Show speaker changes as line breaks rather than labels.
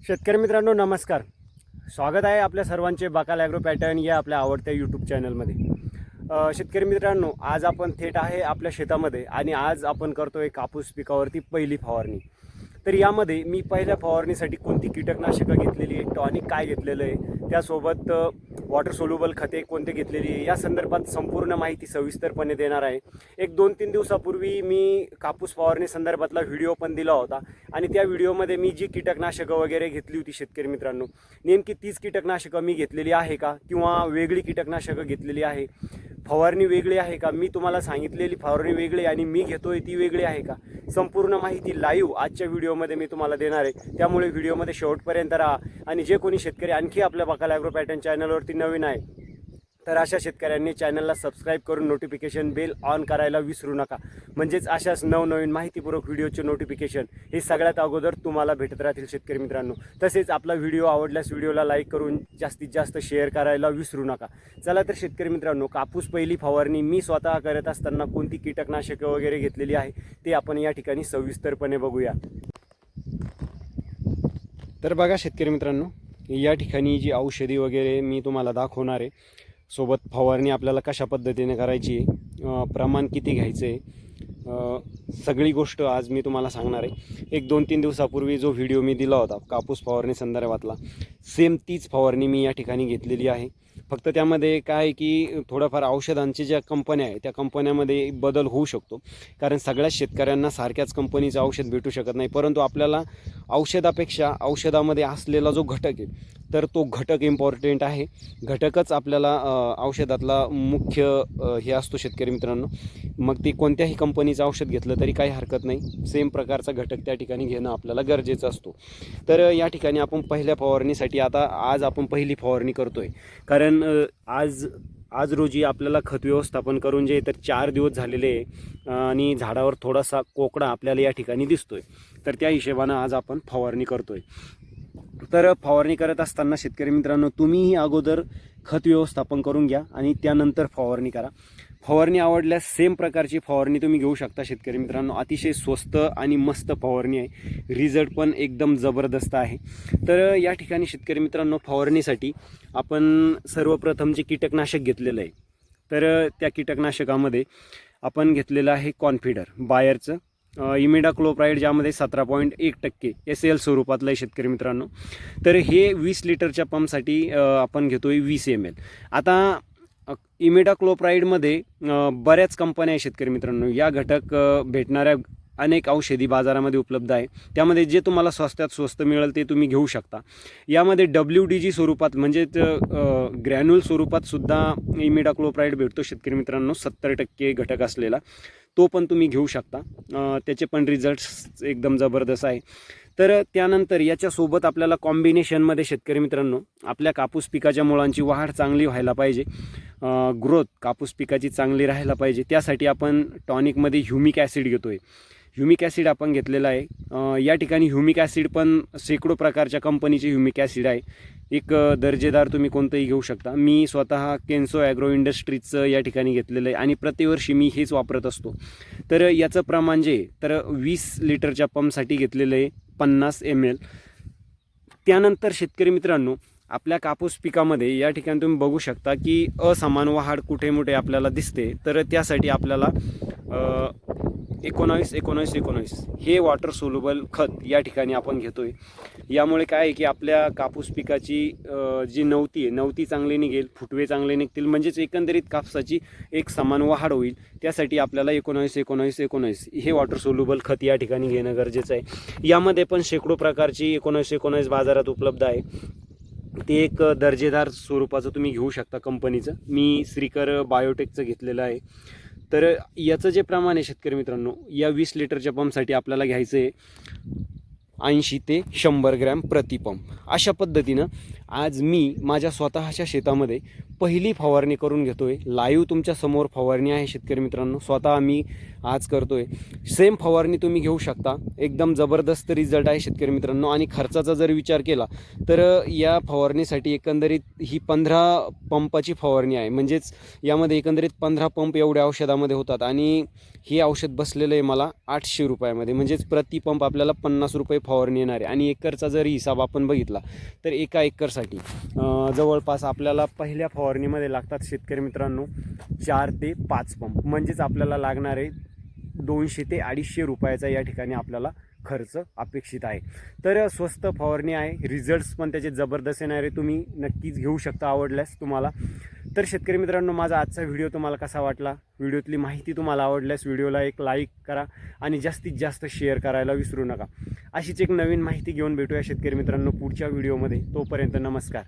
शेतकरी मित्रांनो नमस्कार. स्वागत आहे आपल्या सर्वांचे बाकाल ॲग्रो पॅटर्न या आपल्या आवडत्या यूट्यूब चॅनलमध्ये. शेतकरी मित्रांनो आज आपण थेट आहे आपल्या शेतामध्ये आणि आज आपण करतोय कापूस पिकावरती पहिली फवारणी. तर यामध्ये मी पहिल्या फवारणीसाठी कोणती कीटकनाशकं घेतलेली आहे टॉनिक काय घेतलेलं आहे त्यासोबत वॉटर सोल्युबल खते कोणते घेतलेली या संदर्भात संपूर्ण माहिती सविस्तरपणे देणार आहे. एक दोन तीन दिवसापूर्वी मी कापूस फवारणी संदर्भातला व्हिडिओ पण दिला होता आणि त्या व्हिडिओमध्ये मी जी कीटकनाशकं वगैरे घेतली होती शेतकरी मित्रांनो नेमकी तीच कीटकनाशकं मी घेतलेली आहे का? किंवा वेगळी कीटकनाशकं घेतलेली आहे? फवारणी वेगळी आहे का? मी तुम्हाला सांगितलेली फवारणी वेगळी आणि मी घेतोय ती वेगळी आहे का? संपूर्ण माहिती लाईव्ह आजच्या व्हिडिओमध्ये मी तुम्हाला देणार आहे. त्यामुळे व्हिडिओमध्ये शेवटपर्यंत राहा. आणि जे कोणी शेतकरी आणखी आपल्या बकाल ॲग्रो पॅटर्न चॅनलवरती नवीन आहे तर अशा शेतकऱ्यांनी चॅनलला सबस्क्राईब करून नोटिफिकेशन बेल ऑन करायला विसरू नका. म्हणजेच अशाच नवनवीन माहितीपूर्वक व्हिडिओचे नोटिफिकेशन हे सगळ्यात अगोदर तुम्हाला भेटत राहतील शेतकरी मित्रांनो. तसेच आपला व्हिडिओ आवडल्यास व्हिडिओला लाईक करून जास्तीत जास्त शेअर करायला विसरू नका. चला तर शेतकरी मित्रांनो कापूस पहिली फवारणी मी स्वतः करत असताना कोणती कीटकनाशकं वगैरे घेतलेली आहे ते आपण या ठिकाणी सविस्तरपणे बघूया. तर बघा शेतकरी मित्रांनो या ठिकाणी जी औषधी वगैरे मी तुम्हाला दाखवणार आहे सोबत फवारणी आपल्याला कशा पद्धतीने करायची प्रमाण किती घ्यायचं आहे सगळी गोष्ट आज मी तुम्हाला सांगणार आहे. एक दोन तीन दिवसापूर्वी जो व्हिडिओ मी दिला होता कापूस फवारणी संदर्भातला सेम तीच फवारणी मी या ठिकाणी घेतलेली आहे. फक्त त्यामध्ये काय आहे की थोडंफार औषधांची ज्या कंपन्या आहे त्या कंपन्यामध्ये बदल होऊ शकतो. कारण सगळ्याच शेतकऱ्यांना सारख्याच कंपनीचं औषध भेटू शकत नाही. परंतु आपल्याला औषधापेक्षा औषधामध्ये असलेला जो घटक आहे तर तो घटक इम्पॉर्टंट आहे. घटकच आपल्याला औषधातला मुख्य हे असतो शेतकरी मित्रांनो. मग ते कोणत्याही कंपनीचं औषध घेतलं तरी काही हरकत नाही. सेम प्रकारचा घटक त्या ठिकाणी घेणं आपल्याला गरजेचं असतो. तर या ठिकाणी आपण पहिल्या फवारणीसाठी आता आज आपण पहिली फवारणी करतो आहे कारण आज आज रोजी आपल्याला खत व्यवस्थापन करून जे तर चार दिवस झालेले आहे आणि झाडावर थोडासा कोकडा आपल्याला या ठिकाणी दिसतोय. तर त्या हिशोबानं आज आपण फवारणी करतोय. तर फवारणी करत असताना शेतकरी मित्रांनो तुम्हीही अगोदर खत व्यवस्थापन करून घ्या आणि त्यानंतर फवारणी करा. फवारणी आवडल्यास सेम प्रकारची फवारणी तुम्ही घेऊ शकता शेतकरी मित्रांनो. अतिशय स्वस्त आणि मस्त फवारणी आहे. रिझल्ट पण एकदम जबरदस्त आहे. तर या ठिकाणी शेतकरी मित्रांनो फवारणीसाठी आपण सर्वप्रथम जे कीटकनाशक घेतलेलं आहे तर त्या कीटकनाशकामध्ये आपण घेतलेलं आहे कॉन्फिडर बायरचं. इमिडा क्लोप्राईड ज्यामध्ये सतरा पॉईंट एक टक्के एस एल स्वरूपातलं आहे शेतकरी मित्रांनो. तर हे वीस लिटरच्या पंपसाठी आपण घेतो आहे वीस एम एल आता इमिडा क्लोप्राईडमध्ये बऱ्याच कंपन्या आहे शेतकरी मित्रांनो. या घटक भेटणाऱ्या अनेक औषधी बाजारामध्ये उपलब्ध आहे. त्यामध्ये जे तुम्हाला स्वस्तात स्वस्त मिळेल ते तुम्ही घेऊ शकता. यामध्ये डब्ल्यू डी जी स्वरूपात म्हणजेच ग्रॅन्युल स्वरूपात सुद्धा भेटतो शेतकरी मित्रांनो. सत्तर टक्के घटक असलेला. तो पण तुम्ही घेऊ शकता. त्याचे पण रिझल्ट्स एकदम जबरदस्त आहे. तर त्यानंतर याच्यासोबत आपल्याला कॉम्बिनेशनमध्ये शेतकरी मित्रांनो आपल्या कापूस पिकाच्या मुळांची वाढ चांगली व्हायला पाहिजे. ग्रोथ कापूस पिकाची चांगली राहायला पाहिजे. त्यासाठी आपण टॉनिकमध्ये ह्युमिक ॲसिड घेतो आहे ह्युमिक ॲसिड आपण घेतलेला आहे. या ठिकाणी ह्युमिक ॲसिड पण शेकडो प्रकारच्या कंपनीचे ह्युमिक ॲसिड आहे. एक दर्जेदार तुम्ही कोणतंही घेऊ शकता. मी स्वतः केन्सो ॲग्रो इंडस्ट्रीजचं या ठिकाणी घेतलेलं आहे आणि प्रतिवर्षी मी हेच वापरत असतो. तर याचं प्रमाण जे तर वीस लिटरच्या पंपसाठी घेतलेलं आहे पन्नास एम एल. त्यानंतर शेतकरी मित्रांनो आपल्या कापूस पिकामध्ये या ठिकाणी तुम्ही बघू शकता की असमान वाढ कुठे मोठे आपल्याला दिसते. तर त्यासाठी आपल्याला एकोणावीस एकोणावीस एकोणावीस. हे वॉटर सोल्युबल खत या ठिकाणी आपण घेतोय. यामुळे काय आहे की आपल्या कापूस पिकाची जी नवती आहे नवती चांगली निघेल फुटवे चांगले निघतील म्हणजेच एकंदरीत कापसाची एक समान वाढ होईल. त्यासाठी आपल्याला एकोणावीस एकोणावीस एकोणावीस हे वॉटर सोल्युबल खत या ठिकाणी घेणं गरजेचं आहे. यामध्ये पण शेकडो प्रकारची एकोणावीस एकोणावीस बाजारात उपलब्ध आहे. ते एक दर्जेदार स्वरूपाचं तुम्ही घेऊ शकता कंपनीचं मी श्रीकर बायोटेकचं घेतलेलं आहे. तर याचं जे प्रमाण आहे शेतकरी मित्रांनो या वीस लिटरच्या पंपसाठी आपल्याला घ्यायचं आहे ऐंशी ते शंभर ग्रॅम प्रतिपंप अशा पद्धतीनं आज मी माझ्या स्वतःच्या शेतामध्ये पहिली फवारणी करून घेतोय. लाईव्ह तुमच्यासमोर फवारणी आहे शेतकरी मित्रांनो. स्वतः मी आज करतो आहे सेम फवारणी तुम्ही घेऊ शकता. एकदम जबरदस्त रिझल्ट आहे शेतकरी मित्रांनो. आणि खर्चाचा जर विचार केला तर या फवारणीसाठी एकंदरीत ही पंधरा पंपाची फवारणी आहे. म्हणजेच यामध्ये एकंदरीत पंधरा पंप एवढ्या औषधामध्ये होतात. आणि हे औषध बसलेलं आहे मला आठशे रुपयामध्ये. म्हणजेच प्रति पंप आपल्याला पन्नास रुपये फवारणी येणार आहे. आणि एकरचा जर हिसाब आपण बघितला तर एका एकरसाठी जवळपास आपल्याला पहिल्या फवारणीमध्ये लागतात शेतकरी मित्रांनो चार ते पाच पंप. म्हणजेच आपल्याला लागणार आहे दोनशे ते अडीचशे रुपयाचा या ठिकाणी आपल्याला खर्च अपेक्षित आहे. तर स्वस्त फवारणी आहे. रिझल्ट्स पण त्याचे जबरदस्त येणार आहे. तुम्ही नक्कीच घेऊ शकता आवडल्यास तुम्हाला. तर शेतकरी मित्रांनो माझा आजचा व्हिडिओ तुम्हाला कसा वाटला? व्हिडिओतली माहिती तुम्हाला आवडल्यास व्हिडिओला एक लाईक करा आणि जास्तीत जास्त शेअर करायला विसरू नका. अशीच एक नवीन माहिती घेऊन भेटूया शेतकरी मित्रांनो पुढच्या व्हिडिओमध्ये. तोपर्यंत नमस्कार.